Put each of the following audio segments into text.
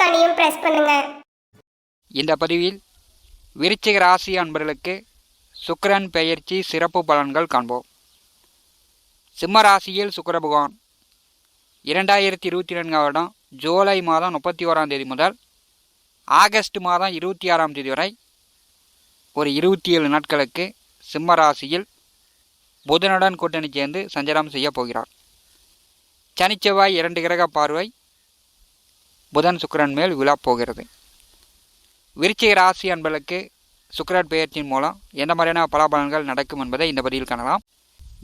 ஐக்கானையும் பிரஸ் பண்ணுங்க. இந்த பதிவில் விருச்சிக ராசி அன்பர்களுக்கு சுக்கரன் பெயர்ச்சி சிறப்பு பலன்கள் காண்போம். சிம்ம ராசியில் சுக்கர பகவான் இரண்டாயிரத்தி இருபத்தி நான்காம் வருடம் ஜூலை மாதம் முப்பத்தி ஓராம் தேதி முதல் ஆகஸ்ட் மாதம் இருபத்தி ஆறாம் தேதி வரை ஒரு இருபத்தி ஏழு நாட்களுக்கு சிம்ம ராசியில் புதனுடன் கூட்டணி சேர்ந்து சஞ்சாரம் செய்ய போகிறார். சனிச்செவ்வாய் இரண்டு கிரக பார்வை புதன் சுக்கரன் மேல் விழா போகிறது. விருச்சிக ராசி அன்பர்களுக்கு சுக்கரன் பெயர்ச்சியின் மூலம் எந்த மாதிரியான பலாபலன்கள் நடக்கும் என்பதை இந்த பதிவில் காணலாம்.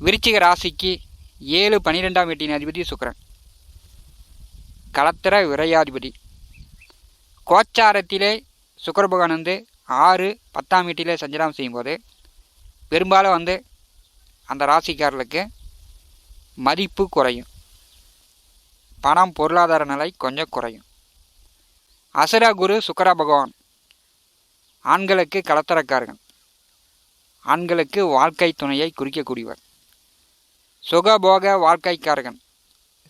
விருச்சிக ராசிக்கு ஏழு பனிரெண்டாம் வீட்டின் அதிபதி சுக்கரன். களத்திர விரையாதிபதி. கோச்சாரத்திலே சுக்கர பகவான் வந்து ஆறு பத்தாம் வீட்டிலே சஞ்சாரம் செய்யும்போது பெரும்பாலும் வந்து அந்த ராசிக்காரர்களுக்கு மதிப்பு குறையும். பணம் பொருளாதார நிலை கொஞ்சம் குறையும். அசுர குரு சுக்கர பகவான். ஆண்களுக்கு கலத்தரக்காரர்கள் ஆண்களுக்கு வாழ்க்கை துணையை குறிக்கக்கூடியவர். சுகபோக வாழ்க்கைக்காரகன்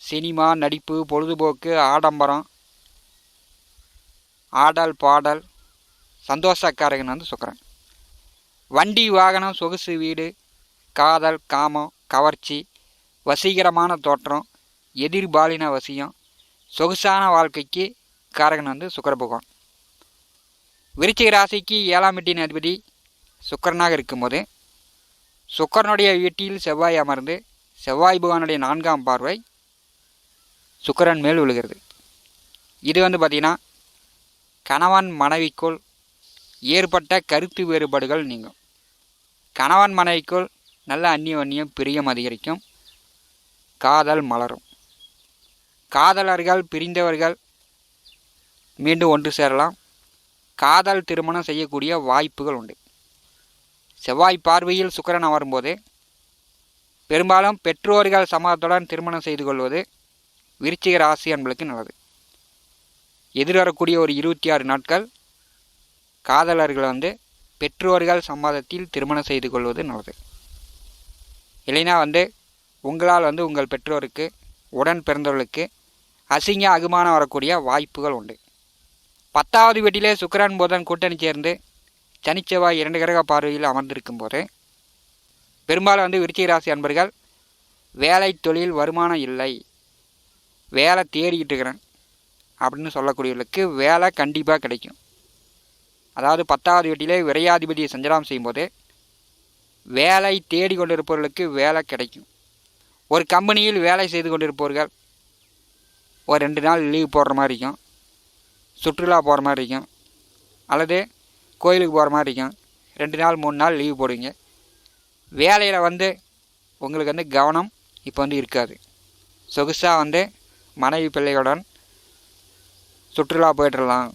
சினிமா நடிப்பு பொழுதுபோக்கு ஆடம்பரம் ஆடல் பாடல் சந்தோஷக்காரகன் வந்து சுக்கரன். வண்டி வாகனம் சொகுசு வீடு காதல் காமம் கவர்ச்சி வசீகரமான தோற்றம் எதிர்பாலின வசியம் சொகுசான வாழ்க்கைக்கு காரகன் வந்து சுக்கர பகவான் விருச்சிக ராசிக்கு ஏழாம் வீட்டின் அதிபதி சுக்கரனாக இருக்கும்போது சுக்கரனுடைய வீட்டில் செவ்வாய் அமர்ந்து செவ்வாய் பகவானுடைய நான்காம் பார்வை சுக்கரன் மேல் விழுகிறது. இது வந்து பார்த்திங்கன்னா கணவன் மனைவிக்குள் ஏற்பட்ட கருத்து வேறுபாடுகள் நீங்கும். கணவன் மனைவிக்குள் நல்ல அந்நியோன்யம் பிரியம் அதிகரிக்கும். காதல் மலரும். காதலர்கள் பிரிந்தவர்கள் மீண்டும் ஒன்று சேரலாம். காதல் திருமணம் செய்யக்கூடிய வாய்ப்புகள் உண்டு. செவ்வாய் பார்வையில் சுக்கரன் அமரும்போது பெரும்பாலும் பெற்றோர்கள் சம்மதத்துடன் திருமணம் செய்து கொள்வது விருச்சிக ராசி அன்பளுக்கு நல்லது. எதிர்வரக்கூடிய ஒரு இருபத்தி ஆறு நாட்கள் காதலர்கள் வந்து பெற்றோர்கள் சம்மதத்தில் திருமணம் செய்து கொள்வது நல்லது. இல்லைனா வந்து உங்களால் வந்து உங்கள் பெற்றோருக்கு உடன் பிறந்தவர்களுக்கு அசிங்க அகுமானம் வரக்கூடிய வாய்ப்புகள் உண்டு. பத்தாவது வீட்டிலே சுக்கரான் புதன் கூட்டணி சேர்ந்து சனிச்செவ்வாய் இரண்டு கிரக பார்வையில் அமர்ந்திருக்கும் போது பெரும்பாலும் வந்து விருச்சிக ராசி அன்பர்கள் வேலை தொழில் வருமானம் இல்லை வேலை தேடிக்கிட்டு இருக்கிறேன் அப்படின்னு சொல்லக்கூடியவர்களுக்கு வேலை கண்டிப்பாக கிடைக்கும். அதாவது பத்தாவது வீட்டிலே விரையாதிபதியை சஞ்சலம் செய்யும்போது வேலை தேடி கொண்டிருப்பவர்களுக்கு வேலை கிடைக்கும். ஒரு கம்பெனியில் வேலை செய்து கொண்டிருப்பவர்கள் ஒரு ரெண்டு நாள் லீவ் போடுற மாதிரி இருக்கும். சுற்றுலா போகிற மாதிரி இருக்கும். அல்லது கோயிலுக்கு போகிற மாதிரி இருக்கும். ரெண்டு நாள் மூணு நாள் லீவு போடுவீங்க. வேலையில் வந்து உங்களுக்கு வந்து கவனம் இப்போ வந்து இருக்காது. சொகுசாக வந்து மனைவி பிள்ளைகளுடன் சுற்றுலா போய்ட்டுடலாம்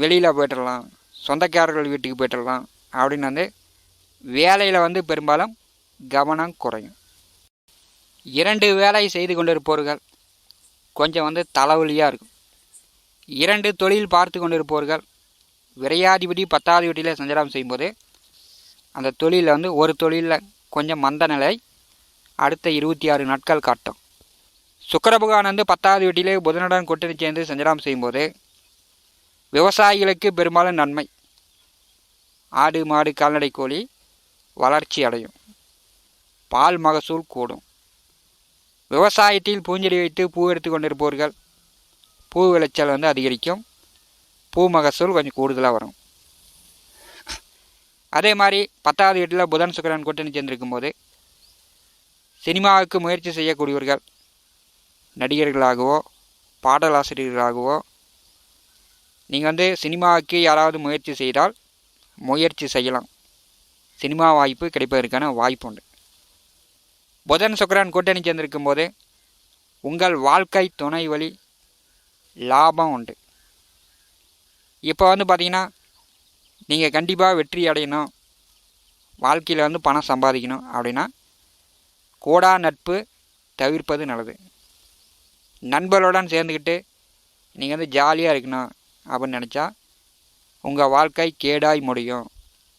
வெளியில் போய்ட்டுடலாம் சொந்தக்காரர்கள் வீட்டுக்கு போய்ட்டுடலாம் அப்படின்னு வந்து வேலையில் வந்து பெரும்பாலும் கவனம் குறையும். இரண்டு வேலை செய்து கொண்டிருப்பவர்கள் கொஞ்சம் வந்து தலைவலியாக இருக்கும். இரண்டு தொழில் பார்த்து கொண்டிருப்பவர்கள் விரையாதிபதி பத்தாவது வீட்டில் சஞ்சாரம் செய்யும்போது அந்த தொழிலில் வந்து ஒரு தொழிலில் கொஞ்சம் மந்த நிலை அடுத்த இருபத்தி ஆறு நாட்கள் காட்டும். சுக்கரபகவான் வந்து பத்தாவது வீட்டிலே புதனுடன் கூட்டணி சேர்ந்து சஞ்சாரம் செய்யும்போது விவசாயிகளுக்கு பெரும்பாலும் நன்மை. ஆடு மாடு கால்நடை கோழி வளர்ச்சி அடையும். பால் மகசூல் கூடும். விவசாயத்தில் பூஞ்செடி வைத்து பூ எடுத்து கொண்டிருப்பவர்கள் பூ விளைச்சல் வந்து அதிகரிக்கும். பூ மகசூல் கொஞ்சம் கூடுதலாக வரும். அதே மாதிரி பத்தாவது வீட்டில் புதன் சுக்கரன் கூட்டணி சேர்ந்திருக்கும் போது சினிமாவுக்கு முயற்சி செய்யக்கூடியவர்கள் நடிகர்களாகவோ பாடலாசிரியர்களாகவோ நீங்கள் வந்து சினிமாவுக்கு யாராவது முயற்சி செய்தால் முயற்சி செய்யலாம். சினிமா வாய்ப்பு கிடைப்பதற்கான வாய்ப்பு உண்டு. புதன் சுக்கரன் கூட்டணி சேர்ந்திருக்கும் போது உங்கள் வாழ்க்கை துணை வழி லாபம் உண்டு. இப்போ வந்து பார்த்தீங்கன்னா நீங்கள் கண்டிப்பாக வெற்றி அடையணும். வாழ்க்கையில் வந்து பணம் சம்பாதிக்கணும் அப்படின்னா கூடா நட்பு தவிர்ப்பது நல்லது. நண்பர்களுடன் சேர்ந்துக்கிட்டு நீங்கள் வந்து ஜாலியாக இருக்கணும் அப்படின்னு நினச்சா உங்கள் வாழ்க்கை கேடாய் முடியும்.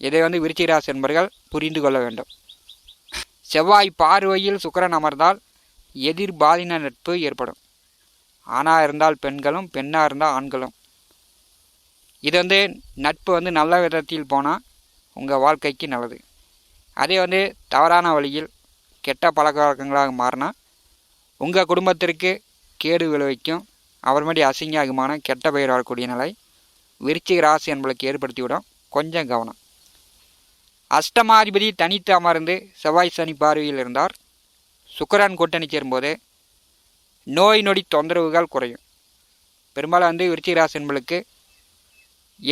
இதை வந்து விருச்சிகராசி என்பர்கள் புரிந்து கொள்ள வேண்டும். செவ்வாய் பார்வையில் சுக்கிரன் அமர்ந்தால் எதிர்பாலின நட்பு ஏற்படும். ஆணாக இருந்தால் பெண்களும் பெண்ணாக இருந்தால் ஆண்களும். இது வந்து நட்பு வந்து நல்ல விதத்தில் போனால் உங்கள் வாழ்க்கைக்கு நல்லது. அதே வந்து தவறான வழியில் கெட்ட பழக்க வழக்கங்களாக மாறினா உங்கள் குடும்பத்திற்கு கேடு விளைவிக்கும். அப்புறமேட்டி அசிங்கமான கெட்ட பெயர் வரக்கூடிய நிலை விருச்சிக ராசி என்பளுக்கு ஏற்படுத்திவிடும். கொஞ்சம் கவனம். அஷ்டமாதிபதி தனித்து அமர்ந்து செவ்வாய் சனி பார்வையில் இருந்தார். சுக்கரன் கூட்டணி சேரும்போது நோய் நொடி தொந்தரவுகள் குறையும். பெரும்பாலும் வந்து விருச்சிக ராசி என்பளுக்கு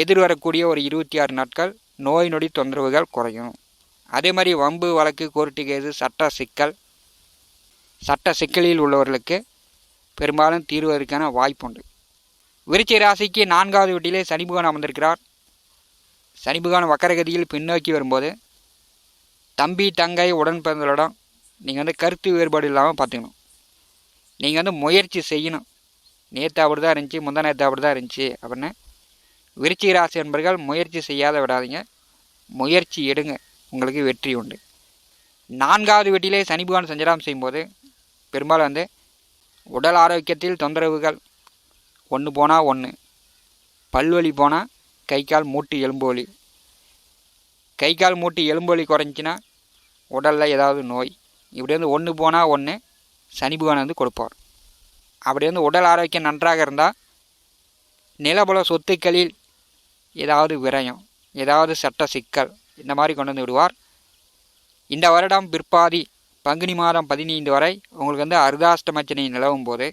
எதிர்வரக்கூடிய ஒரு இருபத்தி ஆறு நாட்கள் நோய் நொடி தொந்தரவுகள் குறையும். அதே மாதிரி வம்பு வழக்கு கோர்ட்டு கேஸு சட்ட சிக்கல் சட்ட சிக்கலில் உள்ளவர்களுக்கு பெரும்பாலும் தீர்வதற்கான வாய்ப்புண்டு விருச்சிக ராசிக்கு நான்காவது வீட்டிலே சனிபுகான் அமர்ந்திருக்கிறார். சனிபுகான் வக்கரகதியில் பின்னோக்கி வரும்போது தம்பி தங்கை உடன் பிறந்தவரிடம் நீங்கள் வந்து கருத்து வேறுபாடு இல்லாமல் பார்த்துக்கணும். நீங்கள் வந்து முயற்சி செய்யணும். நேற்று அப்படி தான் இருந்துச்சு முந்தா நேற்று அப்படி தான் இருந்துச்சு அப்படின்னு. விருச்சிக ராசி என்பர்கள் முயற்சி செய்யாத விடாதீங்க. முயற்சி எடுங்க. உங்களுக்கு வெற்றி உண்டு. நான்காவது வீட்டிலே சனி பகவான் சஞ்சாரம் செய்யும்போது பெரும்பாலும் வந்து உடல் ஆரோக்கியத்தில் தொந்தரவுகள் ஒன்று போனால் ஒன்று பல்வலி போனால் கை கால் மூட்டு எலும்பு வலி. கை கால் மூட்டு எலும்பு வலி குறைஞ்சின்னா உடலில் ஏதாவது நோய். இப்படி வந்து ஒன்று போனால் ஒன்று சனி பகவான் வந்து கொடுப்பார். அப்படி வந்து உடல் ஆரோக்கியம் நன்றாக இருந்தால் நிலபல சொத்துக்களில் ஏதாவது விரயம் ஏதாவது சட்ட சிக்கல் இந்த மாதிரி கொண்டு வந்து விடுவார். இந்த வருடம் பிற்பாதி பங்குனி மாதம் பதினைந்து வரை உங்களுக்கு வந்து அர்தாஷ்டமச்சனை நிலவும் போது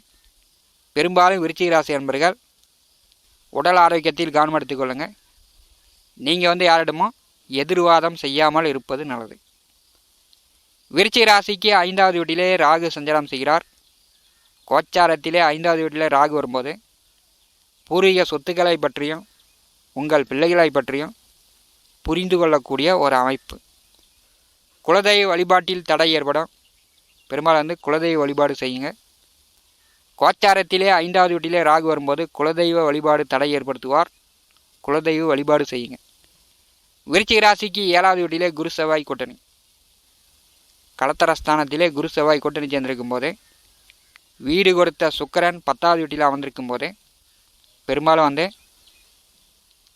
பெரும்பாலும் விருச்சிக ராசி என்பர்கள் உடல் ஆரோக்கியத்தில் கவனம் எடுத்துக்கொள்ளுங்கள் நீங்கள் வந்து யாரிடமோ எதிர்வாதம் செய்யாமல் இருப்பது நல்லது. விருச்சிக ராசிக்கு ஐந்தாவது வீட்டிலே ராகு சஞ்சாரம் செய்கிறார். கோச்சாரத்திலே ஐந்தாவது வீட்டிலே ராகு வரும்போது பூர்வீக சொத்துக்களை பற்றியும் உங்கள் பிள்ளைகளை பற்றியும் புரிந்து கொள்ளக்கூடிய ஒரு அமைப்பு. குலதெய்வ வழிபாட்டில் தடை ஏற்படும். பெரும்பாலும் வந்து குலதெய்வ வழிபாடு செய்யுங்க. கோச்சாரத்திலே ஐந்தாவது வீட்டிலே ராகு வரும்போது குலதெய்வ வழிபாடு தடை ஏற்படுத்துவார். குலதெய்வ வழிபாடு செய்யுங்க. விருச்சிக ராசிக்கு ஏழாவது வீட்டிலே குரு செவ்வாய் கூட்டணி. கலத்தரஸ்தானத்திலே குரு செவ்வாய் கூட்டணி சேர்ந்திருக்கும் போது வீடு கொடுத்த சுக்கரன் பத்தாவது வீட்டில் அமர்ந்திருக்கும் போது பெரும்பாலும் வந்து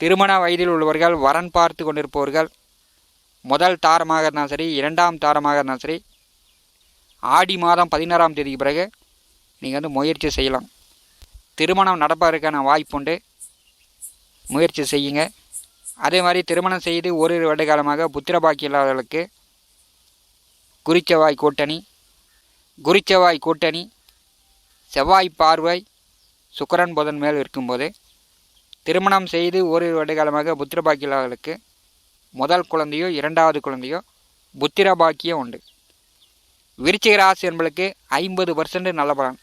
திருமண வயதில் உள்ளவர்கள் வரன் பார்த்து கொண்டிருப்பவர்கள் முதல் தாரமாக இருந்தாலும் சரி இரண்டாம் தாரமாக இருந்தாலும் சரி ஆடி மாதம் பதினாறாம் தேதிக்கு பிறகு நீங்கள் வந்து முயற்சி செய்யலாம். திருமணம் நடப்பதற்கான வாய்ப்புண்டு முயற்சி செய்யுங்க. அதே மாதிரி திருமணம் செய்து ஒரு வருட காலமாக புத்திர பாக்கி இல்லாதவர்களுக்கு குறிச்சவாய் கூட்டணி குறிச்சவாய் கூட்டணி செவ்வாய் பார்வை சுக்கரன் புதன் மேல் இருக்கும்போது திருமணம் செய்து ஒரு வருட காலமாக புத்திர முதல் குழந்தையோ இரண்டாவது குழந்தையோ புத்திர பாக்கியம் உண்டு. விருச்சிக ராசி என்பளுக்கு ஐம்பது பர்சன்ட் நல்ல பலன்.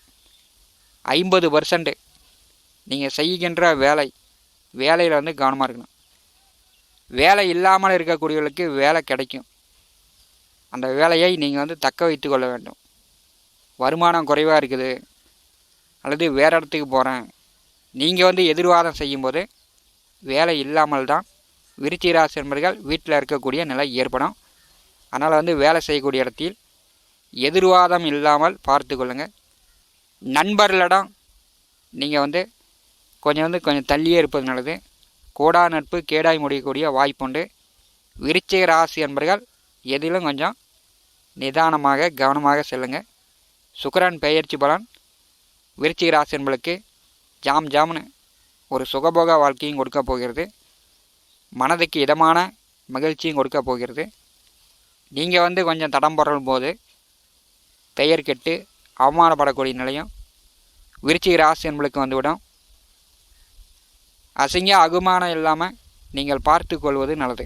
ஐம்பது பர்சன்ட் நீங்கள் செய்கின்ற வேலை வேலையில் வந்து கவனமாக இருக்கணும். வேலை இல்லாமல் இருக்கக்கூடியவர்களுக்கு வேலை கிடைக்கும். அந்த வேலையை நீங்கள் வந்து தக்க வைத்து கொள்ள வேண்டும். வருமானம் குறைவாக இருக்குது. அல்லது வேறு இடத்துக்கு போகிறேன் நீங்கள் வந்து எதிர்வாதம் செய்யும்போது வேலை இல்லாமல் தான் விருத்தி ராசி என்பர்கள் வீட்டில் இருக்கக்கூடிய நிலை ஏற்படும். அதனால் வந்து வேலை செய்யக்கூடிய இடத்தில் எதிர்வாதம் இல்லாமல் பார்த்து கொள்ளுங்கள் நண்பர்களிடம் நீங்கள் வந்து கொஞ்சம் வந்து கொஞ்சம் தள்ளியே இருப்பது நல்லது. கோடா நட்பு கேடாய் முடியக்கூடிய வாய்ப்புண்டு விருச்சிக ராசி என்பர்கள் எதிலும் கொஞ்சம் நிதானமாக கவனமாக செல்லுங்கள் சுக்கிரன் பெயர்ச்சி பலன். விருச்சிக ராசி என்பளுக்கு ஜாம் ஜாம்னு ஒரு சுகபோக வாழ்க்கையும் கொடுக்க போகிறது. மனதுக்கு இதமான மகிழ்ச்சியும் கொடுக்க போகிறது. நீங்கள் வந்து கொஞ்சம் தடம் போடும் போது பெயர் கெட்டு அவமானப்படக்கூடிய நிலையும் விருச்சிக ராசி என்பளுக்கு வந்துவிடும். அசிங்க அகுமானம் இல்லாமல் நீங்கள் பார்த்து கொள்வது நல்லது.